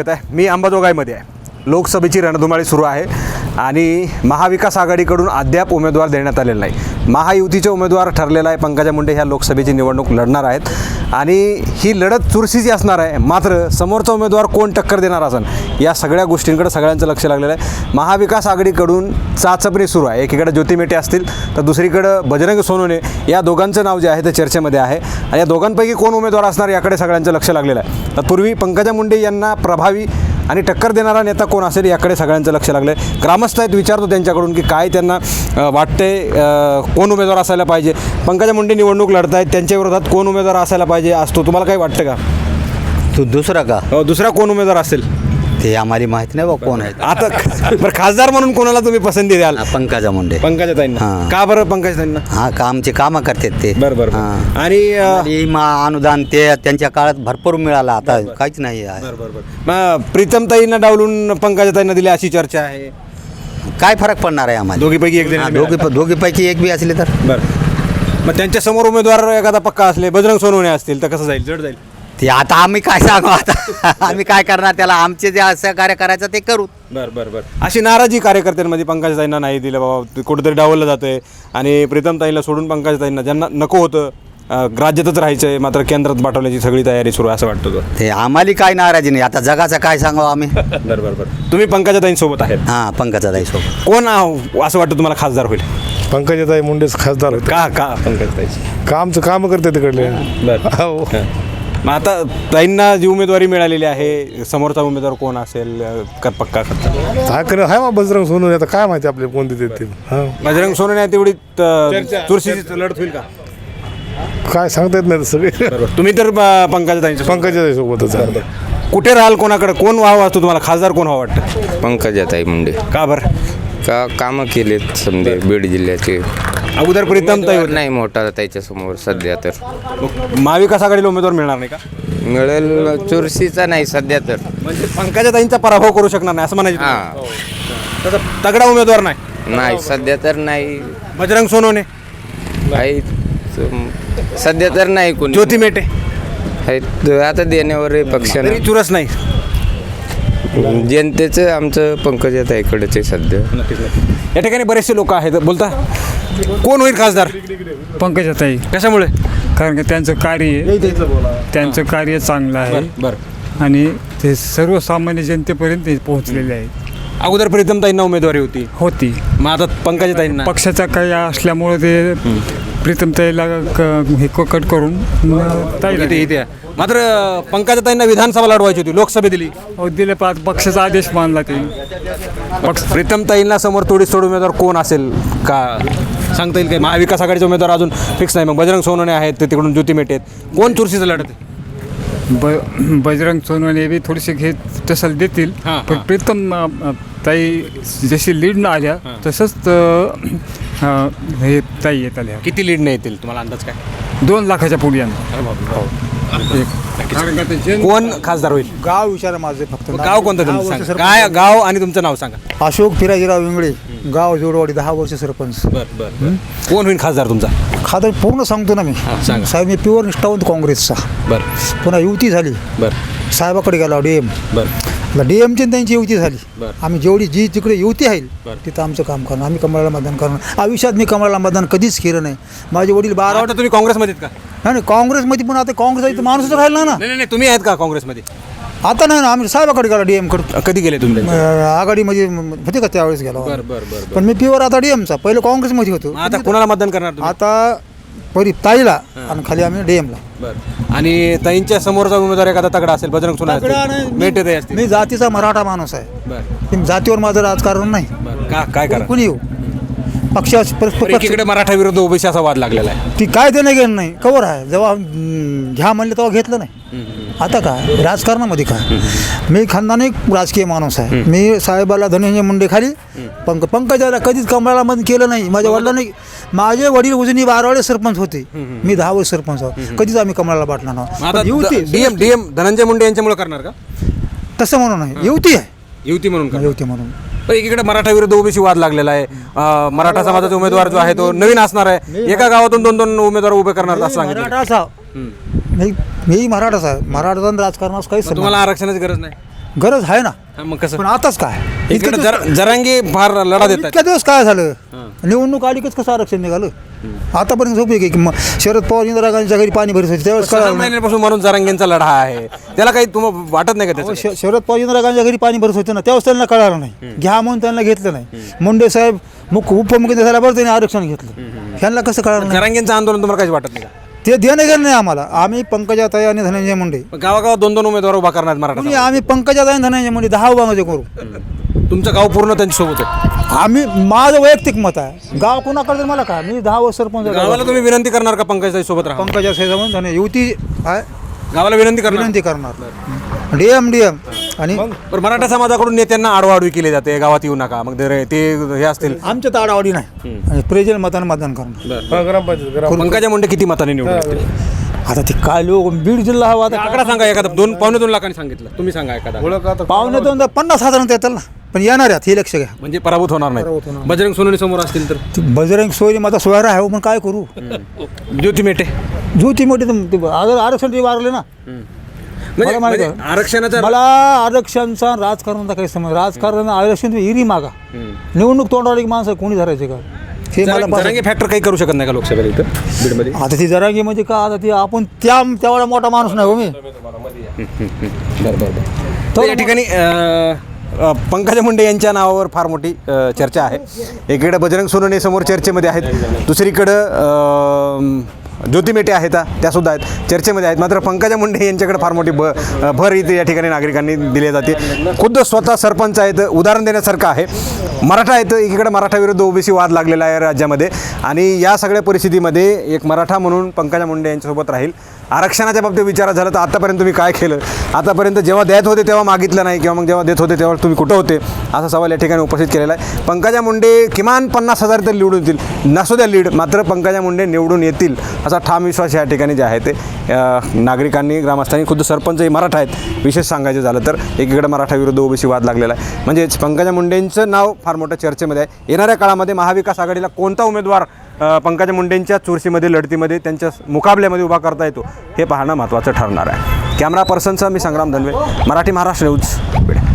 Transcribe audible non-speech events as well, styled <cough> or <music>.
स्वागत आहे. मी अंबाजोगाईमध्ये आहे. लोकसभेची रणधुमाळी सुरू आहे आणि महाविकास आघाडीकडून अद्याप उमेदवार देण्यात आलेला नाही. महायुतीचे उमेदवार ठरलेला आहे. पंकजा मुंडे ह्या लोकसभेची निवडणूक लढणार आहेत. आणि ही लढत चुरशीची असणार आहे. मात्र समोरचा उमेदवार कोण टक्कर देणार असन या सगळ्या गोष्टींकडे सगळ्यांचं लक्ष लागलेलं आहे. महाविकास आघाडीकडून चाचपणी सुरू आहे. एकीकडे ज्योती मेटे असतील तर दुसरीकडं बजरंग सोनोने या दोघांचं नाव जे आहे ते चर्चेमध्ये आहे. आणि या दोघांपैकी कोण उमेदवार असणार याकडे सगळ्यांचं लक्ष लागलेलं आहे. तत्पूर्वी पंकजा मुंडे यांना प्रभावी आणि टक्कर देणारा नेता कोण असेल याकडे सगळ्यांचं लक्ष लागलं आहे ग्रामस्थ आहेत विचारतो त्यांच्याकडून की काय त्यांना अ, कोण उमेदवार असायला पाहिजे. पंकजा मुंडे निवडणूक लढत आहेत त्यांच्या विरोधात कोण उमेदवार असायला पाहिजे असतो तुम्हाला काही वाटतं का? तू दुसरा का? अ, दुसरा कोण उमेदवार असेल? ते आम्हाला माहीत नाही बा कोण आहे. <laughs> आता बरं खासदार म्हणून कोणाला तुम्ही पसंती द्याल? हा, पंकजा मुंडे. पंकजा ताईंना. हां. का बरं पंकजा ताईंना? हा कामचे कामं करतात ते. बरं बरं, हा. बरं आणि अ, आणि मा- अनुदान ते त्यांच्या काळात भरपूर मिळालं. आता काहीच नाही आहे. बरं बरं बरं. मग प्रीतम ताईंना डावलून पंकजा ताईंना दिली अशी चर्चा आहे. काय फरक पडणार आहे आम्हाला? दोघीपैकी एक हा, दोघी दोघीपैकी एक बी असले तर. बरं. मग त्यांच्यासमोर उमेदवार एखादा पक्का असले बजरंग सोनवणे असतील तर कसं जाईल? जड जाईल. ते आता आम्ही काय सांगू आता? <laughs> आम्ही काय करणार? त्याला आमचे जे सहकार्य करायचं ते करू. बरं बरं बरं. अशी नाराजी कार्यकर्त्यांमध्ये पंकजा ताईंना नाही दिलं बाबा. ते कुठेतरी डावललं जातंय. आणि प्रीतम ताईला सोडून पंकजा ताईंना ज्यांना नको होतं अं, राज्यातच राहायचं आहे मात्र केंद्रात पाठवल्याची सगळी तयारी सुरू आहे असं वाटतं तो ते आम्हाला काय नाराजी नाही. आता जगाचं काय सांगावं आम्ही? बरं बरं बरं. तुम्ही पंकजा ताईंसोबत आहेत. हां पंकजा ताई सोबत कोण आहो- असं वाटतं तुम्हाला खासदार होईल? पंकजाताई मुंडेच खासदार होते. का का? पंकजा ताईची कामचं काम करते तिकडले? बरं. हो. मग आता ताईंना जी उमेदवारी मिळालेली आहे समोरचा उमेदवार कोण असेल का पक्का करता? हा कर हाय मग बजरंग सोनून आता काय माहिती आपले कोणते देतील हा. बजरंग सोनवणे तेवढी अं, चुरशीची लढत होईल का? काय सांगता येत नाही सगळे. तुम्ही तर पंकजा ताईंच्या. पंकजाताई सोबतच आहे. कुठे राहाल कोणाकडे? कोण व्हावं असतो तुम्हाला खासदार कोण व्हावं वाटतं? पंकजाताई मुंडे. का बरं? का कामं केलेत समजे बीड जिल्ह्याचे. अगोदर प्रीतम ताई होते. नाही मोठा त्याच्यासमोर सध्या तर. मग महाविकास आघाडीला उमेदवार मिळणार नाही का? मिळेल चुरशीचा नाही सध्या तर. म्हणजे पंकजा ताईंचा पराभव करू शकणार नाही असं म्हणायचं हा. तसा तगडा उमेदवार नाही? नाही सध्या तर नाही. बजरंग सोनवणे? काही सध्या तर नाही कोणी. ज्योती मेटे? आहेत. आता देण्यावर आहे तरी पक्षाने चुरस नाही. जनतेचं आमचं पंकजाताईकडेच आहे सध्या. या ठिकाणी बरेचसे लोक आहेत. बोलता. कोण होईल खासदार? पंकजाताई कशामुळे? कारण की त्यांचं कार्य त्यांचं कार्य चांगलं आहे. बरं आणि ते सर्वसामान्य जनतेपर्यंत ते पोहोचलेले आहे अगोदर प्रीतम ताईंना उमेदवारी होती. होती. मग आता पंकजा ताईंना? पक्षाचा काही असल्यामुळे ते प्रीतमताईला क- हे क- कट करून म, ताईला इथे इथे मात्र पंकजा ताईंना विधानसभा लढवायची होती लोकसभा दिली. हो, दिले पाच पक्षाचा आदेश मानला ते पक्ष प्रीतम ताईंना समोर थोडी सोड उमेदवार कोण असेल का? सांगता येईल काय? महाविकास आघाडीचे उमेदवार अजून फिक्स नाही. मग बजरंग सोनवणे आहेत ते तिकडून ज्योती मेटे आहेत. कोण चुरशीचं लढत आहे? ब बजरंग सोनवणे बी थोडीशी घेत तसं देतील. हां, पण हां. प्रीतम अ, अ, ताई जशी लीड आल्या तसंच अ, हे ताई येत आल्या. किती लीड नाही येतील? तुम्हाला अंदाज काय? दोन लाखाच्या पुढे यांना कोण खासदार होईल? गाव विचारा माझे फक्त गाव कोणतं दहा तुमचं वर्ष सांगा? काय गाव आणि तुमचं नाव सांगा. अशोक फिराजीराव इंगळे गाव जोडवाडी दहा वर्ष सरपंच. बर बर कोण होईल खासदार तुमचा? खादर पूर्ण सांगतो ना मी. सांगा. साहेब मी प्युअर निष्ठावंत काँग्रेसचा. बर. पुन्हा युती झाली. बर. साहेबाकडे गेला डी एम बर. डी एमची त्यांची युती झाली. बरं. आम्ही जेवढी जी तिकडे युती आहे बरं. तिथं आमचं काम करणार आम्ही कमळाला मतदान करणार आयुष्यात मी कमळाला मतदान कधीच केलं नाही. माझे वडील बारा वाटतं तुम्ही काँग्रेसमध्ये आहेत का? नाही नाही, काँग्रेसमध्ये पण आता काँग्रेस इथं माणूसच राहिला ना. नाही तुम्ही आहेत का काँग्रेसमध्ये? आता नाही ना आम्ही साहेबाकडे गेला डी एमकडे कधी गेले तुम्ही आघाडीमध्ये होते का त्यावेळेस गेला? बरं बरं बरं पण मी प्युअर आता डी एमचा पहिले काँग्रेसमध्ये होतो. आता कोणाला मतदान करणार तुम्ही? आता परी ताईला आणि खाली आम्ही डीएमला. बरं. आणि ताईंच्या समोरचा उमेदवार एखादा तगडा असेल बजरंग सोना मेटे ते असतील. मी जातीचा मराठा माणूस आहे. बरं. मी जातीवर माझं राजकारण नाही. बरं. का काय करा? कुणी येऊ? पक्ष एकीकडे मराठा विरुद्ध ओबीसी असा वाद लागलेला आहे. ती काय देणं घेणं नाही. कवर आहे. जेव्हा हम्म, घ्या म्हणले तेव्हा घेतलं नाही. आता काय राजकारणामध्ये काय मी खानदानिक राजकीय माणूस आहे. मी साहेबाला धनंजय मुंडे खाली. पंक पंकजाला कधीच कमळाला मत केलं नाही. माझ्या वडिलांनी माझे वडील उजनी बारावडे सरपंच होते. मी दहा वर्ष सरपंच आहोत. कधीच आम्ही कमळाला आता पण युती डीएम डीएम धनंजय मुंडे यांच्यामुळे करणार का? तसं म्हणून नाही युती आहे. युती म्हणून युती म्हणून. एकीकडे मराठा विरुद्ध ओबीसी वाद लागलेला आहे. मराठा समाजाचा उमेदवार जो आहे तो नवीन असणार आहे. एका गावातून दोन दोन उमेदवार उभे करणार असं सांगितलं. मी मी मराठाच आहे. मराठाचा आणि राजकारणास काही तुम्हाला आरक्षणाची गरज नाही? गरज आहे ना. हा, मग कसं? पण आताच काय? इकडे जर जरांगी फार लढा देतात इतक्या दिवस काय झालं? निवडणूक आली कच कसं आरक्षण निघालं? आतापर्यंत झोप की शरद पवार इंदिरा गांधीच्या घरी पाणी भरत होते त्यावेळेस सहा नाही. महिन्यांपासून म्हणून जरांगेंचा लढा आहे. त्याला काही तुम्हाला वाटत नाही का त्याचं श- शरद पवार इंदिरा गांधीच्या घरी पाणी भरत होते ना त्यावेळेस त्यांना कळालं नाही. घ्या म्हणून त्यांना घेतलं नाही. मुंडे साहेब मुख्य उपमुख्यमंत्री झाल्या बरं त्यांनी आरक्षण घेतलं. ह्यांना कसं कळालं नाही? जरांगेंचं आंदोलन तुम्हाला काहीच वाटत नाही का? ते देणं घेणं नाही आम्हाला. आम्ही पंकजाताई आणि धनंजय मुंडे. मग गावागावात दोन दोन उमेदवार उभा करणार मराठा कुणी आम्ही पंकजाताई आणि धनंजय मुंडे दहा उभामध्ये करू. समाज. तुमचं गाव पूर्ण त्यांच्यासोबत आहे. आम्ही माझं वैयक्तिक मत आहे. गाव कोणाकडे मला काय? मी दहा वर्ष सरपंच आहे. गावाला. तुम्ही विनंती करणार का पंकजाताई सोबत राहा पंकजा म्हणून धनंजय. युती आहे. गावाला विनंती करणार. विनंती करणार. DM DM. आणि मराठा समाजाकडून नेत्यांना आडवाडवी केली जाते गावात येऊ नका मग ते ते हे असतील. आमच्या तर आडावडी नाही आणि प्रेजल मतानं मतदान करणार. पंकजा मुंडे किती मताने निवडून येतील? आता ते काय लोक बीड जिल्हा हवा आता आकडा सांगा एखादा दोन पावणे दोन लाखांनी सांगितलं. तुम्ही सांगा एखादा. ओळख पावणे दोन पन्नास हजारांत येतात ना. पण येणार आहेत हे लक्ष घ्या. म्हणजे पराभूत होणार नाही. बजरंग सोनवणे समोर असतील तर? ती बजरंग सोयरी माझा सोयरा आहे हो, पण काय करू? ज्योती मेटे. जुती मोठी तर ते आरक्षण ते वारले ना. म्हणजे मला माहिती म्हणजे आहे. आरक्षणाचा मला आरक्षणचा राजकारणाचा काही समज राजकारण आरक्षण तुम्ही इरी मागा. निवडणूक तोंडावर माणसं कोणी धरायचे का? हे मला पास- जरांगे फॅक्टर काही करू शकत नाही का लोकसभेला इथं? बीडमध्ये? आता ती जरांगी म्हणजे का आता ती आपण त्या तेवढा मोठा माणूस नाही हो मी. तर या ठिकाणी अ, अ, पंकजा मुंडे यांच्या नावावर फार मोठी अ, चर्चा आहे. एकीकडे बजरंग सोनवणे समोर चर्चेमध्ये आहेत. दुसरीकडं अ, ज्योती मेटे आहेत त्यासुद्धा आहेत. चर्चेमध्ये आहेत. मात्र पंकजा मुंडे यांच्याकडे फार मोठी ब भर इथे या ठिकाणी नागरिकांनी दिली जाते. खुद्द स्वतः सरपंच आहेत. उदाहरण देण्यासारखं आहे. मराठा आहेत. एकीकडे मराठाविरुद्ध ओबीसी वाद लागलेला आहे राज्यामध्ये. आणि या सगळ्या परिस्थितीमध्ये एक मराठा म्हणून पंकजा मुंडे यांच्यासोबत राहील. आरक्षणाच्या बाबतीत विचारात झालं तर आतापर्यंत तुम्ही काय केलं? आतापर्यंत जेव्हा देत होते तेव्हा मागितलं नाही किंवा मग जेव्हा देत होते तेव्हा तुम्ही कुठं होते? असा सवाल या ठिकाणी उपस्थित केलेला आहे. पंकजा मुंडे किमान पन्नास हजार तरी निवडून येतील. नसू द्या लीड मात्र पंकजा मुंडे निवडून येतील असा ठाम विश्वास या ठिकाणी जे आहे ते नागरिकांनी ग्रामस्थांनी खुद्द सरपंचही मराठा आहेत विशेष सांगायचं झालं तर एकीकडे मराठा विरुद्ध ओबीसी वाद लागलेला आहे. म्हणजेच पंकजा मुंडेंचं नाव फार मोठ्या चर्चेमध्ये आहे. येणाऱ्या काळामध्ये महाविकास आघाडीला कोणता उमेदवार पंकजा मुंडेंच्या चुरशीमध्ये लढतीमध्ये त्यांच्या मुकाबल्यामध्ये उभा करता येतो हे पाहणं महत्त्वाचं ठरणार आहे. कॅमेरा पर्सनचा मी संग्राम धनवे मराठी महाराष्ट्र न्यूज